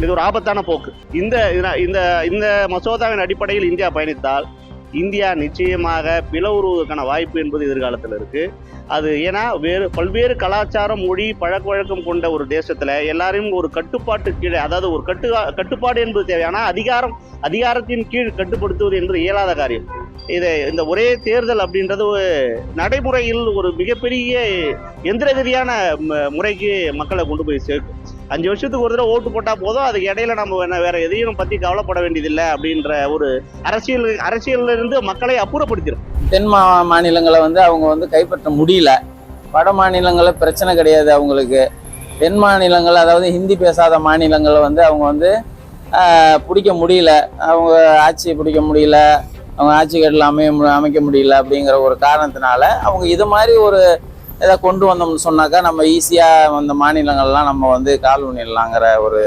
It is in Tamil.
இது ஒரு ஆபத்தான போக்கு. இந்த இந்த இந்த மசோதாவின் அடிப்படையில் இந்தியா பயணித்தால் இந்தியா நிச்சயமாக பிளவுருவதற்கான வாய்ப்பு என்பது எதிர்காலத்தில் இருக்குது அது ஏன்னா வேறு பல்வேறு கலாச்சாரம் மொழி பழக்க வழக்கம் கொண்ட ஒரு தேசத்தில் எல்லாரையும் ஒரு கட்டுப்பாட்டு கீழே அதாவது ஒரு கட்டு கட்டுப்பாடு என்பது தேவையான அதிகாரம் அதிகாரத்தின் கீழ் கட்டுப்படுத்துவது என்பது இயலாத காரியம். இது இந்த ஒரே தேர்தல் அப்படின்றது நடைமுறையில் ஒரு மிகப்பெரிய எந்திரகதியான முறைக்கு மக்களை கொண்டு போய் சேர்க்கும். அஞ்சு வருஷத்துக்கு ஒரு தடவை ஓட்டு போட்டால் போதும். அதுக்கு இடையில நம்ம வேணா வேற எதையும் பத்தி கவலைப்பட வேண்டியதில்லை அப்படின்ற ஒரு அரசியல் அரசியல்ல இருந்து மக்களை அப்புறப்படுத்திடும் தென் மா மாநிலங்களை வந்து அவங்க வந்து கைப்பற்ற முடியல. வட மாநிலங்களில் பிரச்சனை கிடையாது அவங்களுக்கு. தென் மாநிலங்கள் அதாவது ஹிந்தி பேசாத மாநிலங்களை வந்து அவங்க வந்து பிடிக்க முடியல. அவங்க ஆட்சியை பிடிக்க முடியல. அவங்க ஆட்சி கட்டில் அமைய மு- அமைக்க முடியல அப்படிங்கிற ஒரு காரணத்தினால அவங்க இது மாதிரி ஒரு இதை கொண்டு வந்தோம்னு சொன்னாக்கா நம்ம ஈஸியாக அந்த மாநிலங்கள்லாம் நம்ம வந்து கால் பண்ணிடலாங்கிற ஒரு